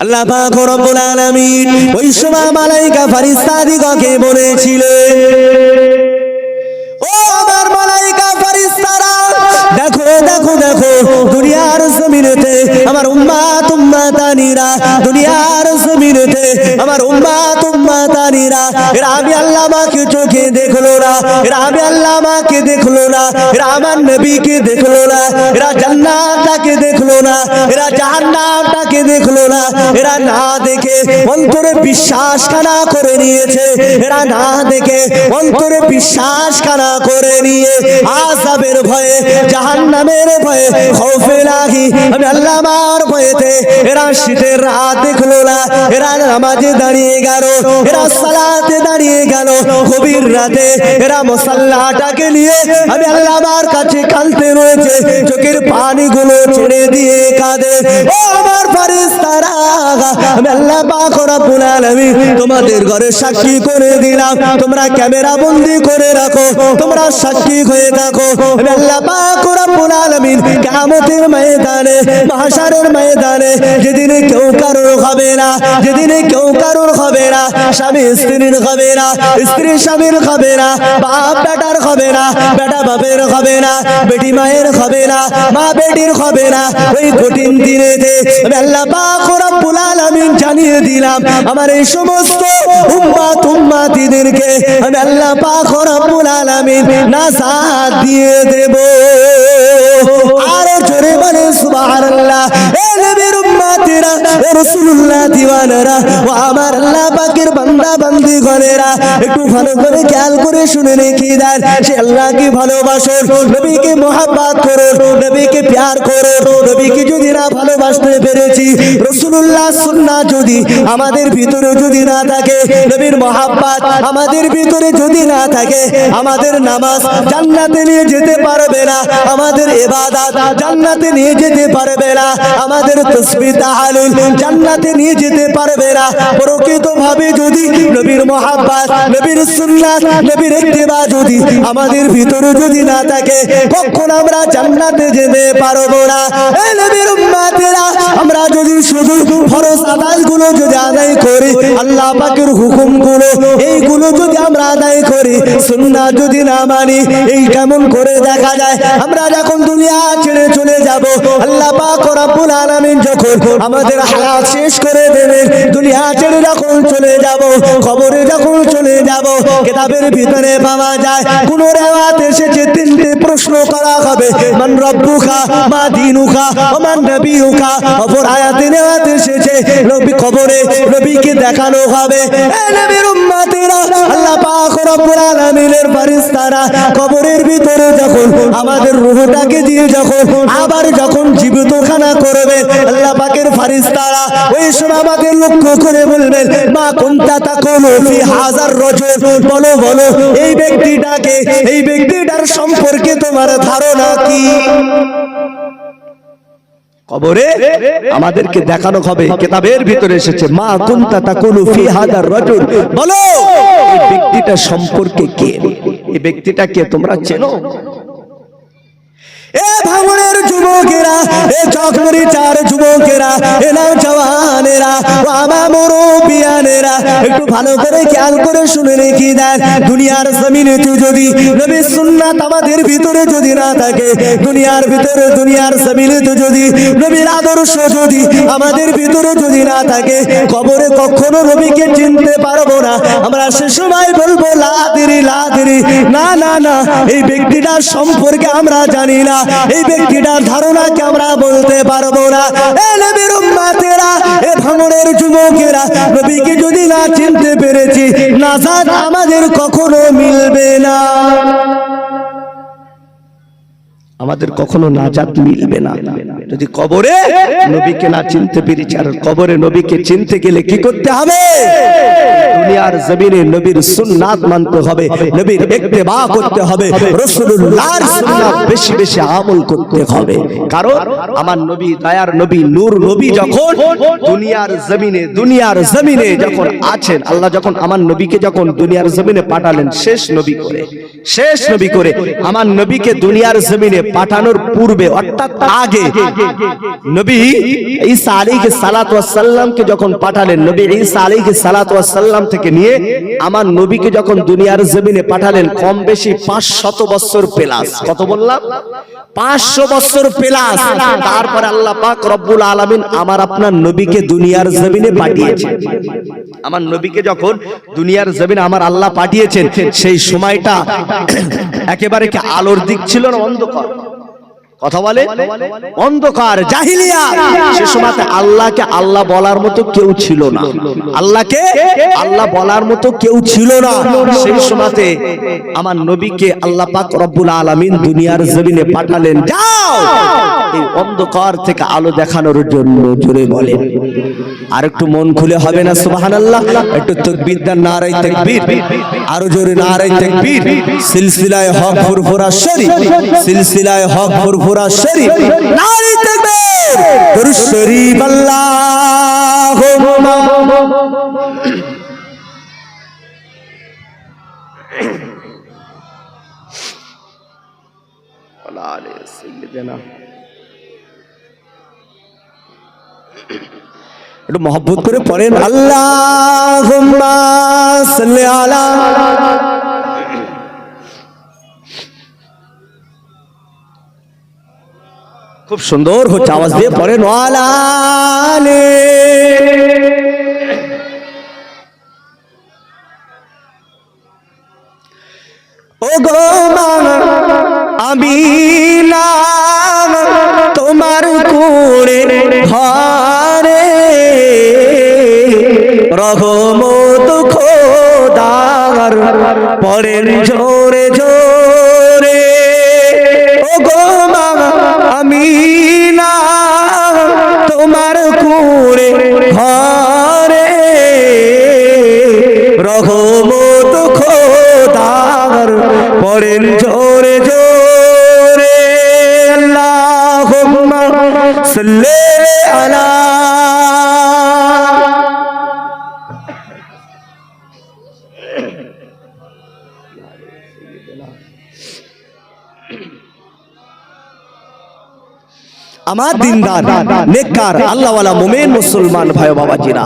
আল্লাহ পাক রব্বুল আলামিন ওই সময় মালাইকা ফারিস্তাদিগকে বলেছিলেন, ও আমার মালাইকা ফারিস্তারা দেখো দেখো দেখো, দুনিয়ার জমিনেতে আমার উম্মাত উম্মাতানিরা, দুনিয়ার জমিনেতে আমার উম্মাত উম্মাতানিরা, এরা আমি আল্লাহ চোখে দেখল না। এরা আমি আল্লাহ আমাকে দেখল না। আমার নবীকে দেখল না। এরা জান্নাতটাকে দেখল না। এরা জাহান্নামটাকে দেখল না। এরা না দেখে অন্তরে বিশ্বাস খানা করে নিয়েছে। এরা না দেখে অন্তরে বিশ্বাস খানা করে নিয়ে আসাবের ভয়ে, জাহান্নামের ভয়ে, খৌফে লাগি। আমি আল্লাহ আমার ভয়েতে এরা শীতের রাত দেখল না। এরা নামাজে দাঁড়িয়ে গেল। এরা সালাতে দাঁড়িয়ে গেল। গভীর রাতে এরা মশাল্লাটাকে নিয়ে আমি আল্লাহ আমার কাছে কালতে রয়েছে। চোখের পানিগুলো ছেড়ে দিয়ে কাঁদে। ও আমার ফারিস্তারা আমি আল্লাহ পাক রব্বুল আলামিন তোমাদের ঘরে সাক্ষী করে দিলাম। তোমরা ক্যামেরা বন্দি করে রাখো। তোমরা সাক্ষী হয়ে থাকো। আমি আল্লাহ পাক রব্বুল আলামিন কিয়ামতের ময়দানে মাহশারের ময়দানে যেদিনে কেউ কারোর হবে না, যেদিনে কেউ কারোর হবে না, স্বামী স্ত্রীর হবে না, স্ত্রী স্বামীর হবে না, বাপ বেটার হবে না, বেটা বাপের হবে না, বেটি মায়ের হবে না, মা বেটির হবে না। ওই কঠিন দিনেতে আল্লাহ পাক রব্বুল আলামিন জানিয়ে দিলাম, আমার এই সমস্ত উম্মাত উম্মাতিদেরকে আমি আল্লাহ পাক রব্বুল আলামিন নাসাত দিয়ে দেব। আর জোরে বলে সুবহানাল্লাহ এ রাসূলুল্লাহ ও আমার আল্লাহ পাকের বান্দা বান্দি গণেরা একটু ভালো করে খেয়াল করে শুনে রেখে দেন। সে আল্লাহকে ভালোবাসো নবীকে মোহাব্বত করো নবীকে প্যার করো নবীকে যদি না ভালোবাসতে পেরেছি রসুল্লাহ সুন্নাহ যদি আমাদের ভিতরে যদি না থাকে, নবীর মোহাব্বত আমাদের ভিতরে যদি না থাকে, আমাদের নামাজ জান্নাতে নিয়ে যেতে পারবে না, আমাদের ইবাদত জান্নাতে নিয়ে যেতে পারবে না, আমাদের তসবিহ তাহালুল জান্নাতে নিয়ে যেতে পারবে না। প্রকৃত ভাবে যদি নবীর মোহাব্বত, নবীর সুন্নাত, নবীর ইত্তেবা যদি আমাদের ভিতরে যদি না থাকে, কখন আমরা জান্নাতে যেতে পারব না? আমরা যদি শুধু ফরজ আদায়গুলো যদি আদায় করি, আল্লাহ পাকের হুকুমগুলো, এইগুলো যদি আমরা আদায় করি, সুন্নাহ যদি না মানি, এই কেমন করে দেখা যায়? আমরা যখন দুনিয়া ছেড়ে চলে যাব, আল্লাহ পাক রব্বুল আলামিন যখন আমাদের হায়াত শেষ করে দেবেন ছেড়ে যখন চলে যাব খবরে যখন চলে যাব, কিতাবের ভিতরে পাওয়া যায়, কোন রেওয়াত এসেছে, তিনটে প্রশ্ন করা হবে। মান রব্বুকা, মা দিনুকা, ও মান নবিউকা অপর আয়াতে রেওয়াত এসেছে, নবী খবরে নবীকে দেখানো হবে। এ নবীর উম্মতেরা, আল্লাহ পাক রব্বুল আলামিনের ফেরেশতারা, কবরের ভিতরে যখন, আমাদের রূহটাকে দিয়ে যখন, আবার যখন জীবিত খানা করবে আল্লাহ পাকের ফারিস্তারা ওই সময় আমাদের লক্ষ্য করে বলবেন, মা কোনটা হাজার বলো বলো, এই ব্যক্তিটাকে, এই ব্যক্তিটার সম্পর্কে তোমার ধারণা কি? কবরে আমাদেরকে দেখানো হবে, কেতাবের ভিতরে এসেছে, মা কুনতা তাকুলু ফি হাদার রাজুল? বলো, এই ব্যক্তিটা সম্পর্কে কে? এই ব্যক্তিটাকে তোমরা চেনো? এ ভাঙনের যুবকেরা, এ চকমরি চার যুবকেরা, এ নাও জওয়ানেরা, ও আমার মুরব্বিয়ানেরা, একটু ভালো করে খেয়াল করে শুনে রেখে দেন দুনিয়ার জমিনে তুই যদি নবী সুন্নাত আমাদের ভিতরে যদি না থাকে, দুনিয়ার ভিতরে, দুনিয়ার জমিনে তো যদি নবীর আদর্শ যদি আমাদের ভিতরে যদি না থাকে, কবরে কখনো নবীকে চিনতে পারব না। আমরা সে সময় বলব, লাদিরি লাদিরি, না না না, এই ব্যক্তিটার সম্পর্কে আমরা জানি না। এই ব্যক্তিটার ধারণাকে আমরা বলতে পারব না? এ নবীর উম্মাতেরা, এ ভাঙনের যুবকেরা যদি না চিনতে পেরেছি নাজাত আমাদের কখনো মিলবে না। আমাদের কখনো নাজাত মিলবে না। যদি কবরে নবীকে না চিনতে পেরেছি, আর কবরে নবীকে চিনতে গেলে কি করতে হবে? দুনিয়ার জমিনে নবীর সুন্নাত মানতে হবে, নবীর ইত্তেবা করতে হবে, রাসূলুল্লাহর সুন্নাত বেশি বেশি আমল করতে হবে। কারণ আমার নবী দয়ার নবী, নূর নবী যখন দুনিয়ার জমিনে দুনিয়ার জমিনে যখন আছেন, আল্লাহ যখন আমার নবীকে যখন দুনিয়ার জমিনে পাঠালেন, শেষ নবী করে, শেষ নবী করে, আমার নবীকে দুনিয়ার জমিনে পাঠানোর পূর্বে, অর্থাৎ আগে, নবী ঈসা আলাইহিস সালাতু ওয়াস সালামকে যখন পাঠালেন, নবী ঈসা আলাইহিস সালাতু ওয়াস সালাম থেকে নিয়ে আমার নবীকে যখন দুনিয়ার জমিনে পাঠালেন, কম বেশি 500 বছর প্লাস। কত বললাম? 500 বছর প্লাস। তারপর আল্লাহ পাক রব্বুল আলামিন আমার আপনার নবীকে দুনিয়ার জমিনে পাঠিয়েছেন। আমার নবীকে যখন দুনিয়ার জমিনে আমার আল্লাহ পাঠিয়েছেন, সেই সময়টা একেবারে কি আলোর দিক ছিল না অন্ধকার? কথা বলে অন্ধকার জাহিলিয়া। সে সময়তে আল্লাহকে আল্লাহ বলার মতো কেউ ছিল না। আল্লাহকে আল্লাহ বলার মতো কেউ ছিল না। সেই সময়তে আমার নবীকে আল্লাহ পাক রব্বুল আলামিন দুনিয়ার জমিনে পাঠালেন যাও! এই অন্ধকার থেকে আলো দেখানোর জন্য জোরে বলে। আর একটু মন খুলে হবে না সুবহানাল্লাহ? একটু তাকবীর দেন নারায়ে তাকবীর। আরও জোরে নারায়ে তাকবীর। সিলসিলায়ে হক ফুরফুরা শরীফ। সিলসিলায়ে হক ফুরফুরা শরীফ নারায়ে তাকবীর দরুদ শরীফ আল্লাহুম্মা। ওয়ালা আলি সাইয়্যিদিনা একটু মহব্বত করে পড়েন। আল্লাহ আলা খুব সুন্দর হচ্ছে আওয়াজ দিয়ে ওয়ালালে ও গো আমি না তোমার কুড়ে ঘরে। রহমত খোদার, পরের জোরে জোরে আমার দিনদার, নেককার, আল্লাহওয়ালা মুমিন মুসলমান ভাই বাবাজিরা,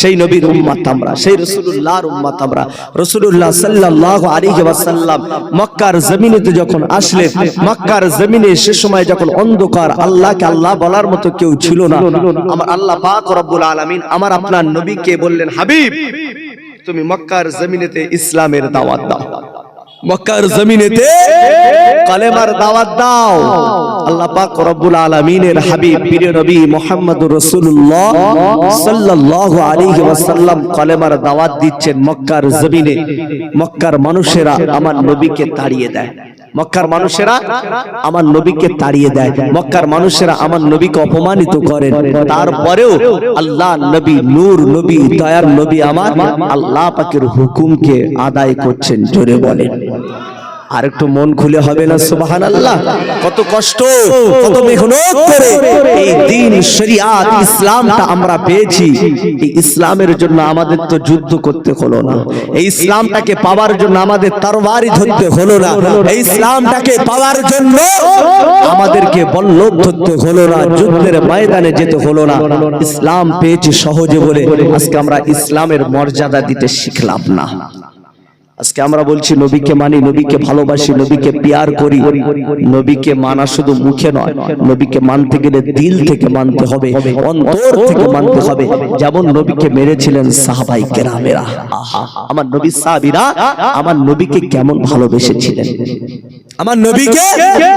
সেই নবীর উম্মত আমরা, সেই রাসূলুল্লাহর উম্মত আমরা। রাসূলুল্লাহ সাল্লাল্লাহু আলাইহি ওয়াসাল্লাম মক্কার জমিনেতে যখন আসলেন মক্কার জমিনে সে সময় যখন অন্ধকার, আল্লাহকে আল্লাহ বলার মতো কেউ ছিল না। আমার আল্লাহ পাক রব্বুল আলামিন আমার আপনার নবীকে বললেন, হাবিব, তুমি মক্কার জমিনেতে ইসলামের দাওয়াত দাও। মক্কার জমিনেতে কালেমার দাওয়াত দাও। আল্লাহ পাক রব্বুল আলামিনের হাবিব, প্রিয় নবী মুহাম্মদুর রাসূলুল্লাহ সাল্লাল্লাহু আলাইহি ওয়াসাল্লাম কালেমার দাওয়াত দিচ্ছেন মক্কার জমিনে। মক্কার মানুষেরা আমার নবীকে তাড়িয়ে দেয়। মক্কার মানুষেরা আমার নবীকে তাড়িয়ে দেয়। মক্কার মানুষেরা আমার নবীকে অপমানিত করেন। তারপরেও আল্লাহ নবী, নূর নবী, দয়ার নবী আমার আল্লাহ পাকের হুকুমকে আদায় করছেন, জোরে বলেন। আর একটু মন খুলে হবে না সুবাহান আল্লাহ কত কষ্ট, কত মেহনত করে এই দিন শরিয়াত ইসলামটা আমরা পেয়েছি। এই ইসলামের জন্য আমাদের তো যুদ্ধ করতে হলো না। এই ইসলামটাকে পাওয়ার জন্য আমাদের তরবারি ধরতে হলো না। এই ইসলামটাকে পাওয়ার জন্য আমাদেরকে বল্লভ ধরতে হলো না। যুদ্ধের ময়দানে যেতে হলো না। ইসলাম পেয়েছি সহজে বলে আজকে আমরা ইসলামের মর্যাদা দিতে শিখলাম না। আজকে আমরা বলছি, নবীকে মানি, নবীকে ভালোবাসি, নবীকে পিয়ার করি। নবীকে মানা শুধু মুখে নয়, নবীকে মানতে গেলে দিল থেকে মানতে হবে, অন্তর থেকে মানতে হবে। যেমন নবীকে মেরেছিলেন সাহাবাই কেরামেরা। আমার নবী সাহাবিরা আমার নবীকে কেমন ভালোবেসেছিলেন? আমার নবীকে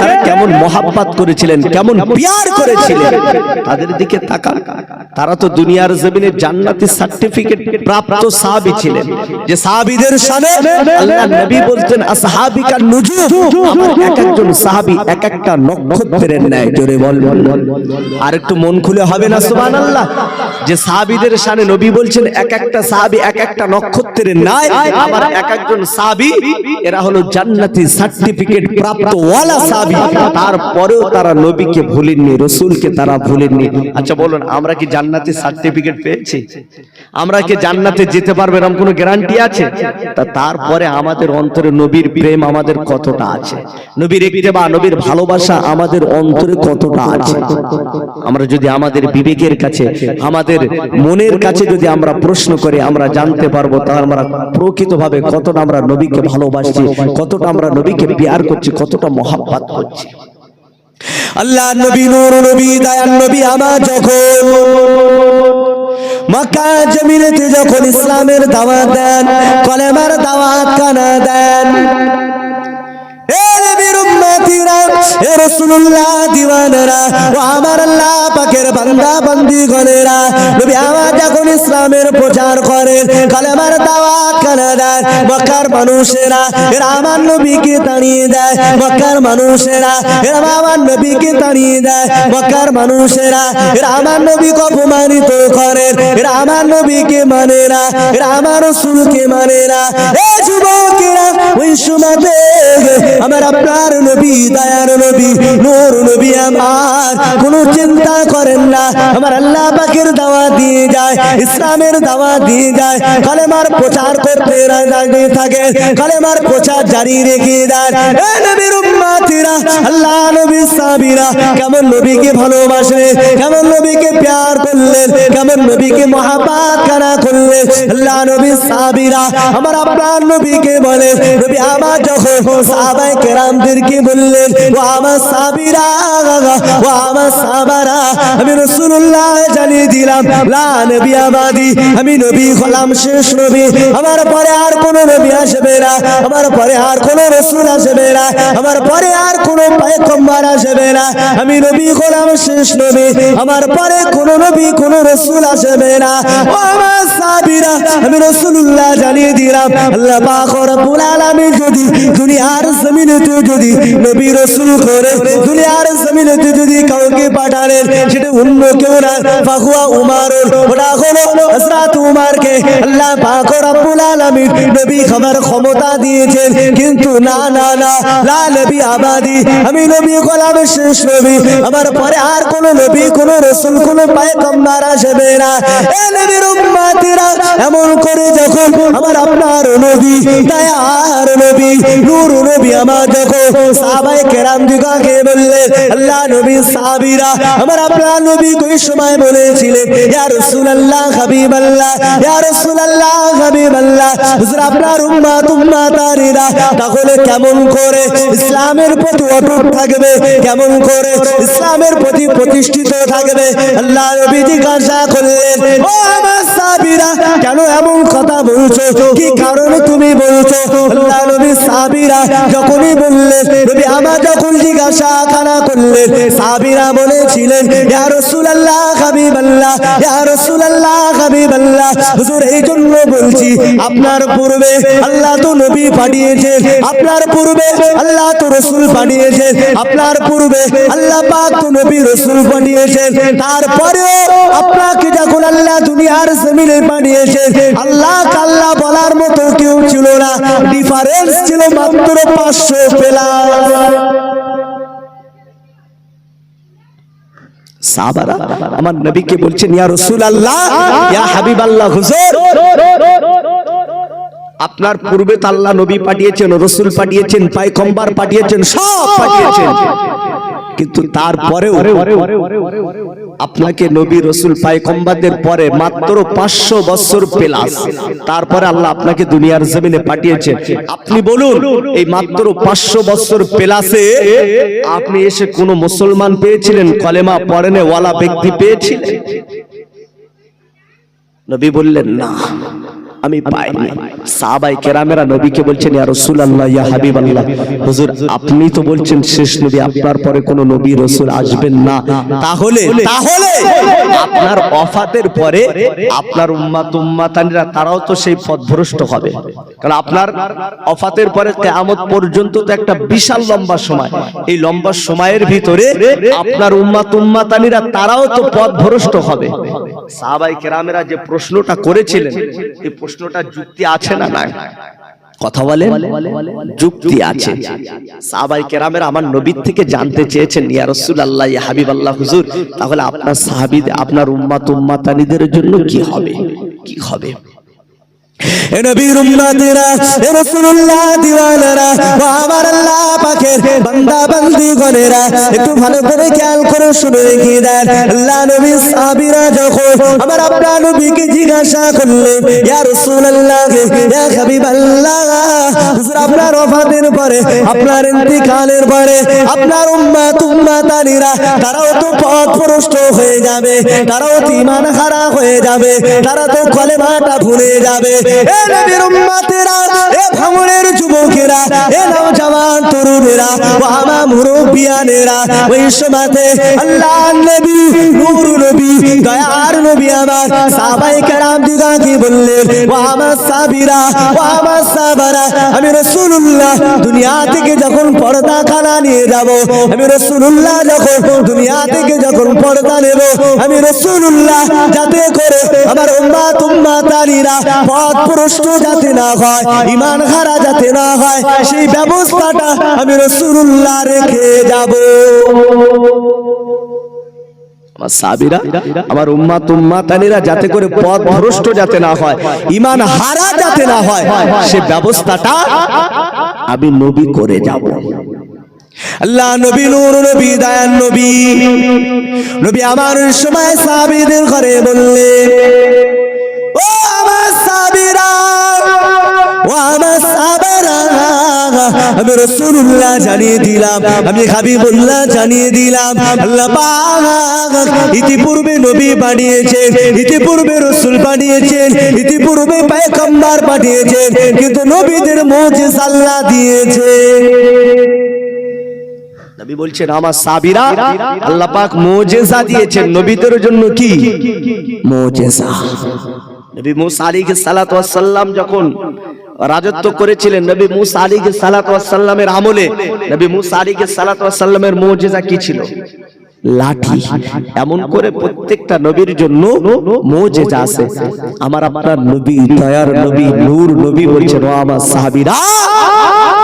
তারা কেমন মহাব্বাত করেছিলেন, কেমন পিয়ার করেছিলেন। তাদের দিকে তাকান। তারা তো দুনিয়ার জমিনে জান্নাতি সার্টিফিকেট প্রাপ্ত সাহাবী ছিলেন। যে সাহাবীদের সামনে আল্লাহ নবী বলতেন, আসহাবিকা নুজুম এক একজন সাহাবী এক একটা নক্ষত্রের ন্যায় জোরে বল। আর একটু মন খুলে হবে না, সুবহানাল্লাহ? যে সাহাবীদের সামনে নবী বলছেন, এক একটা সাহাবী এক একটা নক্ষত্রের ন্যায় আমার এক একজন সাহাবী, এরা হলো জান্নাতি সার্টিফিকেট প্রাপ্ত ওয়ালা সাবি তারপরেও তারা নবীকে ভুলেননি রসুলকে তারা ভুলেননি। আচ্ছা বলুন আমরা কি জান্নাতের সার্টিফিকেট পেয়েছি? আমরা কি জান্নাতে যেতে পারব এরকম কোনো গ্যারান্টি আছে? তা তারপরে আমাদের অন্তরে নবীর প্রেম আমাদের কতটা আছে? নবীর বা নবীর ভালোবাসা আমাদের অন্তরে কতটা আছে? আমরা যদি আমাদের বিবেকের কাছে আমাদের মনের কাছে যদি আমরা প্রশ্ন করে আমরা জানতে পারব তা আমরা প্রকৃতভাবে কতটা আমরা নবীকে ভালোবাসছি কতটা আমরা নবীকে বিয়ার করছি কতটা মহাব্বাত করছি আল্লাহ নবী নূর নবী দয়ান নবী আমার যখন মক্কা জমিনেতে যখন ইসলামের দাওয়াত দেন কলেমার দাওয়াত কানা দেন এ নবীর উম্মতিরা, এ রাসূলুল্লাহ দিওয়ানরা ও আমার পাকের বান্দা বান্দিগণেরা, নবী আমার যখন ইসলামের প্রচার করেন কালেমার দাওয়াত কানা দেন মক্কার মানুষেরা এরা আমার নবীকে তাড়িয়ে দেয় মক্কার মানুষেরা এরা আমার নবীকে তাড়িয়ে দেয় মক্কার মানুষেরা এরা আমার নবীকে অপমানিত করেন এরা আমার নবীকে মানে না এরা আমার রসুলকে মানে না। এ যুবকেরা ওই সময়তে আমার আপনার নবী দয়ার নবী নূর নবী আমার কোনো চিন্তা করেন না। আমার আল্লাহ পাকের দাওয়া দিয়ে যায় ইসলামের দাওয়া দিয়ে যায় কালেমার প্রচার করতে রাজি থাকে কালেমার প্রচার জারি রেখে দেয়। এ নবীর উম্মতিরা আল্লাহ নবী সাবিরা কেমন নবীকে ভালোবাসে কেমন নবীকে প্যার করলেন কেমন নবীকে মহাপাত কানা করলেন। আল্লাহ নবী সাবিরা আমার আপনার নবীকে বলে নবী আমার যখন সাহাবায়ে কেরামদেরকে বললেন ও আমার সাবিরা ও আমার সাবারা আমি রাসূলুল্লাহ জানিয়ে দিলাম, লা নবী আবাদি, আমি নবী হলাম শেষ নবী। আমার পরে আর কোন নবী আসবে না, আমার পরে আর কোন রসুল আসবে না, আমার পরে আর কোন পয়গম্বর আসবে না। আমি নবী হলাম শেষ নবী, আমার পরে কোন নবী, কোন রসুল আসবে না। ও আমার সাবিরা আমি রাসূলুল্লাহ জানিয়ে দিলাম, আল্লাহ পাক রব্বুল আলামিন যদি দুনিয়ার জমিনেতে যদি নবী রসুল করে, দুনিয়ার জমিনেতে যদি কাউকে পাঠালেন আমার পরে আর কোন নবী, কোন রসুল, কোন এমন করে যখন আমার আপনার নবী, দয়ার নবী, নূর নবী আমার যখন সাহাবায়ে কেরাম দিগকে বললেন, আল্লাহ নবী সাহাবীরা, আমার আপনার নবী কোই সময় বলেছিলেন, ইয়া রাসূলুল্লাহ, হাবিবাল্লাহ, ইয়া রাসূলুল্লাহ, হাবিবাল্লাহ, হুজুর, আপনার উম্মত উম্মতারিরা তাহলে কেমন করে ইসলামের প্রতি অটুট থাকবে? কেমন করে ইসলামের প্রতি প্রতিষ্ঠিত থাকবে? আল্লাহ নবী জিজ্ঞাসা করলেন, ও আমার সাহাবীরা, কেন এমন কথা বলছো? কি কারণে তুমি বলছো? আল্লাহ নবী সাহাবীরা যখনই বললেন, নবী আমার যখন জিজ্ঞাসা খানা করলেন, সাহাবীরা বলেছিলেন ইয়া রাসূলুল্লাহ, হাবিবাল্লাহ, ইয়া রাসূলুল্লাহ, হাবিবাল্লাহ। হুজুর এই জন্য বলছি, আপনার পূর্বে আল্লাহ তো নবী পাঠিয়েছেন, আপনার পূর্বে আল্লাহ তো রসুল পাঠিয়েছেন, আপনার পূর্বে আল্লাহ পাক তো নবী রসুল পাঠিয়েছেন। তারপরেও আপনাকে যখন আল্লাহ দুনিয়ার জমিনে পাঠিয়েছেন, আল্লাহ কাল্লা বলার মতো কেউ ছিল না। ডিফারেন্স ছিল মাত্র পাঁচশো পেলাম। সাহাবারা আমার নবীকে বলছেন ইয়া রাসূলুল্লাহ ইয়া হাবিবাল্লাহ হুজুর আপনার পূর্বে তো আল্লাহ নবী পাঠিয়েছেন রসুল পাঠিয়েছেন পাইকম্বার পাঠিয়েছেন সব পাঠিয়েছেন কিন্তু তারপরেও আপনাকে নবী রসুল পাইকম্বাদের পরে মাত্র পাঁচশো বছর পেলাস। তারপরে আল্লাহ আপনাকে দুনিয়ার জমিনে পাঠিয়েছেন আপনি বলুন, এই মাত্র পাঁচশো বছর পেলাসে আপনি এসে কোন মুসলমান পেয়েছিলেন? কলেমা পড়েনে ওয়ালা ব্যক্তি পেয়েছিলেন? নবী বললেন, না। আমি পাইনি সাহাবাই কেরামেরা নবীকে বলছেন ইয়া রাসূলুল্লাহ ইয়া হাবিবাল্লাহ। হুজুর আপনি তো বলছেন শেষ নবী আপনার পরে কোনো নবী রাসূল আসবেন না। তাহলে তাহলে আপনার ওফাতের পরে আপনার উম্মাত উম্মাতানিরা তারাও তো সেই পথভ্রষ্ট হবে। কারণ আপনার ওফাতের পরে কিয়ামত পর্যন্ত তো একটা বিশাল লম্বা সময়। এই লম্বা সময়ের ভিতরে আপনার উম্মাত উম্মাতানিরা তারাও তো পথভ্রষ্ট হবে। সাহাবাই কেরামেরা যে প্রশ্নটা করেছিলেন এই প্রশ্নটা যুক্তি আছে না নাই? কথা বলে যুক্তি আছে। সাহাবাই কেরামের আমার নবীর থেকে জানতে চেয়েছেন ইয়া রসুল আল্লাহ ইয়া হাবিব আল্লাহ হুজুর তাহলে আপনার সাহাবিদ আপনার উম্মাত উম্মাতানিদের জন্য কি হবে? কি হবে? আপনার নবীকে পরে, আপনার ইন্তিকালের পরে, আপনার তারাও তো পথ ভ্রষ্ট হয়ে যাবে, তারাও তো ঈমান হারা হয়ে যাবে, তারা তো কলেমাটা ভুলে যাবে এ নবীর উম্মতেরা, এ ভাঙনের যুবকেরা, এ নওজওয়ান তরুণেরা, ও মুরব্বিয়ানেরা, ওই সময়তে আল্লাহ নবী, নূর নবী, দয়ার নবী আমার সাহাবায়ে কেরাম দিগাকে বললেন? ও সাবিরা ও সাবারা আমি রাসূলুল্লাহ দুনিয়া থেকে যখন পর্দা খানা নিয়ে যাব, আমি রাসূলুল্লাহ যখন দুনিয়া থেকে যখন পর্দা নেব, আমি রাসূলুল্লাহ যাতে করে আমার উম্মাত উম্মাতানিরা পথ প্রশ্ন যাতে না হয় ঈমান হারা যাতে না হয় সেই ব্যবস্থাটা আমি রাসূলুল্লাহ রেখে যাব। আমার সাবিরা আমার উম্মাত উম্মাতানিরা যাতে করে পথ ভ্রষ্ট যাতে না হয় ঈমান হারা যাতে না হয় সে ব্যবস্থাটা আমি নবী করে যাব। আল্লাহ নবী নূর নবী দয়ান নবী। নবী আমার সময় সাহাবীদের ঘরে বললে ও আমার সাহাবারা আমি রাসূলুল্লাহ জানিয়ে দিলাম আমি হাবিবুল্লাহ জানিয়ে দিলাম আল্লাহ ইতিপূর্বে নবী পাঠিয়েছেন ইতিপূর্বে রাসূল পাঠিয়েছেন ইতিপূর্বে পাঠিয়েছেন কিন্তু নবীদের মুজিজা আল্লাহ দিয়েছে। নবী বলছেন আমার সাবিরা আল্লাহ পাক মুজিজা দিয়েছেন নবীদের জন্য কি? মুজিজা। নবী মুসা আলাইহিস সালাতু ওয়াস সালাম যখন রাজত্ব করেছিলেন নবী মুসা আলাইহিস সালাতু ওয়াস সালামের আমলে। নবী মুসা আলাইহিস সালাতু ওয়াস সালামের মুজিজা কি ছিল? লাঠি। এমন করে প্রত্যেকটা নবীর জন্য মুজিজা আছে। আমার আপনার নবী, দয়ার নবী, নূর নবী বলছেন আমার সাহাবীরা।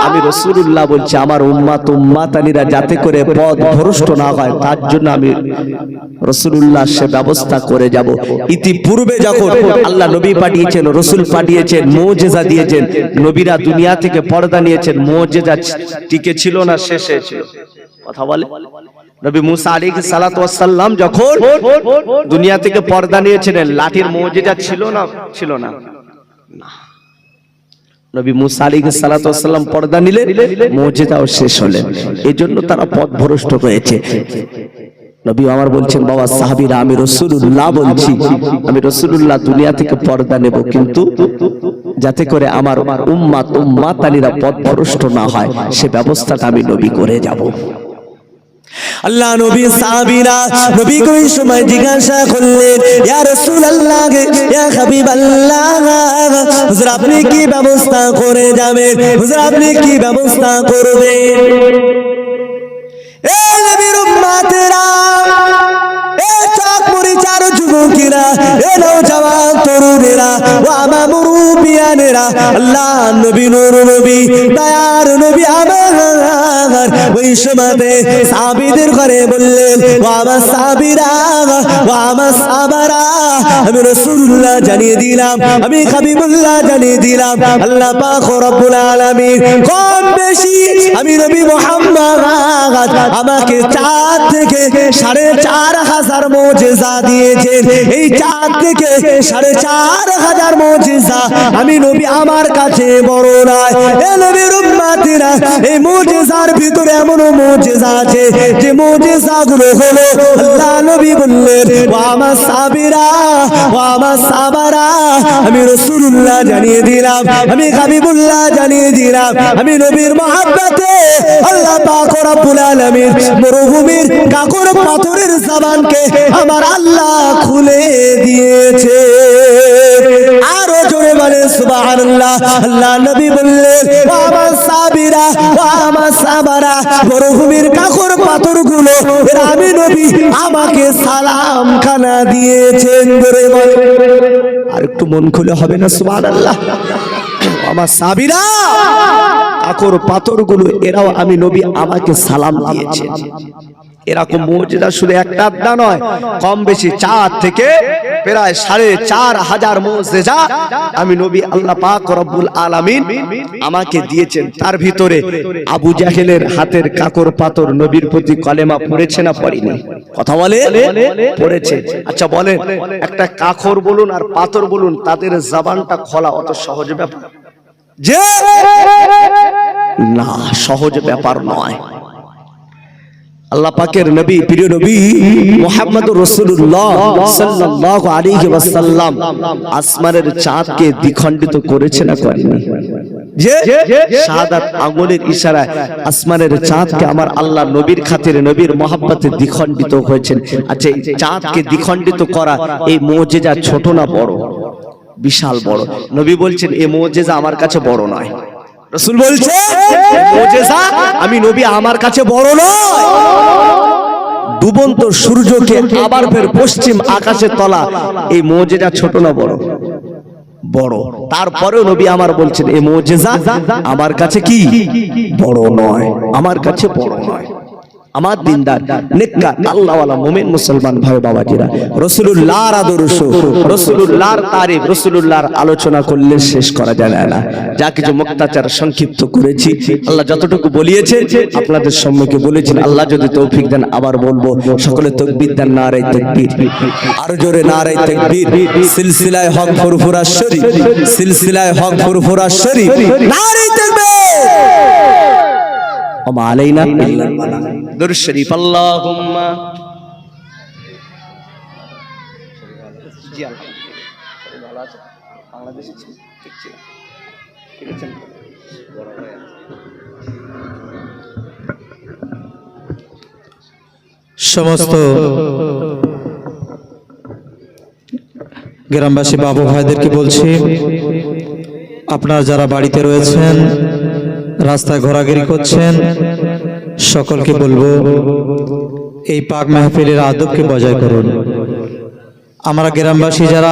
আমি রসুল্লাহ বলছি, আমার উম্মাত উম্মাতানিরা যাতে করে পথ ভ্রষ্ট না হয়, তার জন্য আমি রসুল্লাহ সে ব্যবস্থা করে যাব। ইতিপূর্বে যখন আল্লাহ নবী পাঠিয়েছেন, রসুল পাঠিয়েছেন, মোজেজা দিয়েছেন, নবীরা দুনিয়া থেকে পর্দা নিয়েছেন, মোজেজা টিকে ছিল না, শেষে ছিল। কথা বলে? নবী মুসা আলী সালাতাম যখন দুনিয়া থেকে পর্দা নিয়েছিলেন, লাঠির মোজেজা ছিল না ছিল না। নবী মুসা আলী সালাতাম পর্দা নিলে মর্যাদাও শেষ হলেন। এজন্য তারা পথ ভ্রষ্ট হয়েছে। নবী আমার বলছেন, বাবা, সাহাবিরা, আমি রসুল্লাহ বলছি, আমি রসুল্লাহ দুনিয়া থেকে পর্দা নেব, কিন্তু যাতে করে আমার উম্মাত উম্মাতানিরা পথ ভ্রষ্ট না হয়, সে ব্যবস্থাটা আমি নবী করে যাব। আল্লাহ নবী সাহাবীরা নবী কোন সময় জিজ্ঞাসা করলেন, ইয়া রাসূলুল্লাহ, ইয়া হাবিবাল্লাহ, হুজুর আপনি কি ব্যবস্থা করে যাবেন? হুজুর আপনি কি ব্যবস্থা করবেন? এ নবীর উম্মতেরা এ চক মরিচার যুবকেরা, এ নওজওয়ান তরুণেরা ও মুরুবিয়ানেরা, আল্লাহ নবী নূর নবী, দয়ার নবী আমার। ওই সময়তে সাবিদের ঘরে বললেন, ও সাবিরা ও সাবারা আমি রসুল্লাহ জানিয়ে দিলাম, আমি হাবিবুল্লাহ জানিয়ে দিলাম, আল্লাহ পাক রব্বুল আলামিন কম বেশি আমি নবী মুহাম্মদ, আমাকে চার থেকে সাড়ে চার হাজার মোজেজা দিয়েছেন। এই চার থেকে সাড়ে চার হাজার মোজেজা আমি নবী আমার কাছে বড় নয়। এ নবীর উম্মাতিরা এই মোজেজার ভিতরে এমন মোজেজা আছে যে মোজেজা গুলো হলো আল্লাহ নবী বললেন ও আমার সাবিরা ও আমার সাবারা। আমি রসুল্লাহ জানিয়ে দিলাম, আমি হাবিবুল্লাহ জানিয়ে দিলাম, আমি নবীর মহাব্বতে আল্লাহ পাক রব্বুল আলামিন মরুভূমির কাকর পাথরের জবানকে আমার আল্লাহ খুলে দিয়েছে। আল্লাহ নবী বললেন আমার সাবিরা আমার সাবারা, মরুভূমির কাকর আমি নবী আমাকে সালাম খানা দিয়েছেন আর একটু মন খুলে হবে না আমার সাবিরা, কাকর পাথরগুলো এরাও আমি নবী আমাকে সালাম দিয়েছে এরকম মৌজেদা শুধু একটা আড্ডা নয়, কম বেশি চার থেকে প্রায় সাড়ে চার হাজার মৌজেজা আমি নবী আল্লাহ পাক রব্বুল আলামিন আমাকে দিয়েছেন। তার ভিতরে আবু জাহেলের হাতের কাকর পাথর নবীর প্রতি কলেমা পড়েছে না পড়েনি? কথা বলে? পড়েছে। আচ্ছা বলেন, একটা কাকর বলুন আর পাথর বলুন, তাদের জবানটা খোলা অত সহজ ব্যাপার? না, সহজ ব্যাপার নয়। আল্লাহ পাকের নবী, প্রিয় নবী মুহাম্মদুর রাসূলুল্লাহ সাল্লাল্লাহু আলাইহি ওয়াসাল্লাম আসমানের চাঁদকে দ্বিখণ্ডিত করেছে না করেনি? যে শাহাদাত ইশারায় আসমানের চাঁদকে আমার আল্লাহ নবীর খাতিরে, নবীর মহাব্বতে দ্বিখণ্ডিত হয়েছেন। আচ্ছা এই চাঁদকে দ্বিখণ্ডিত করা এই মুজিজা ছোট না বড়? বিশাল বড়। নবী বলছেন এই মুজিজা আমার কাছে বড় নয়। রসুল বলছে আমি নবী আমার কাছে বড় নয়। ডুবন্ত সূর্যকে আবার ফের পশ্চিম আকাশে তলা। এই মৌজেটা ছোট না বড়? বড়। তারপরেও নবী আমার বলছেন এই মোজেজা, আমার কাছে কি? বড় নয়। আমার কাছে বড় নয়। আমার দিনদার, নেককার, আল্লাহওয়ালা মোমেন মুসলমান ভাই বাবাজিরা। রসুলুল্লাহর আদর্শ রসুলুল্লাহর তারিফ, রসুলুল্লাহর আলোচনা করলে শেষ করা যায় না। যা কিছু মুক্তাচার সংক্ষিপ্ত করেছি, আল্লাহ যতটুকু বলিয়েছে, আপনাদের সম্মুখে বলেছেন, আল্লাহ যদি তৌফিক দেন, আবার বলব, সকলে তকবির দেন নারাই তকবির। আরও জোরে নারাই তকবির। সিলসিলায় হক ফুরফুরা শরীফ, সিলসিলায় হক ফুরফুরা শরীফ। নারাই তকবির সমস্ত গ্রামবাসী বাবু ভাইদেরকে বলছি আপনারা যারা বাড়িতে রয়েছেন রাস্তায় ঘোরাঘুরি করছেন সকলকে বলব এই পাক মাহফিলের আদবকে বজায় করুন। আমরা গ্রামবাসী যারা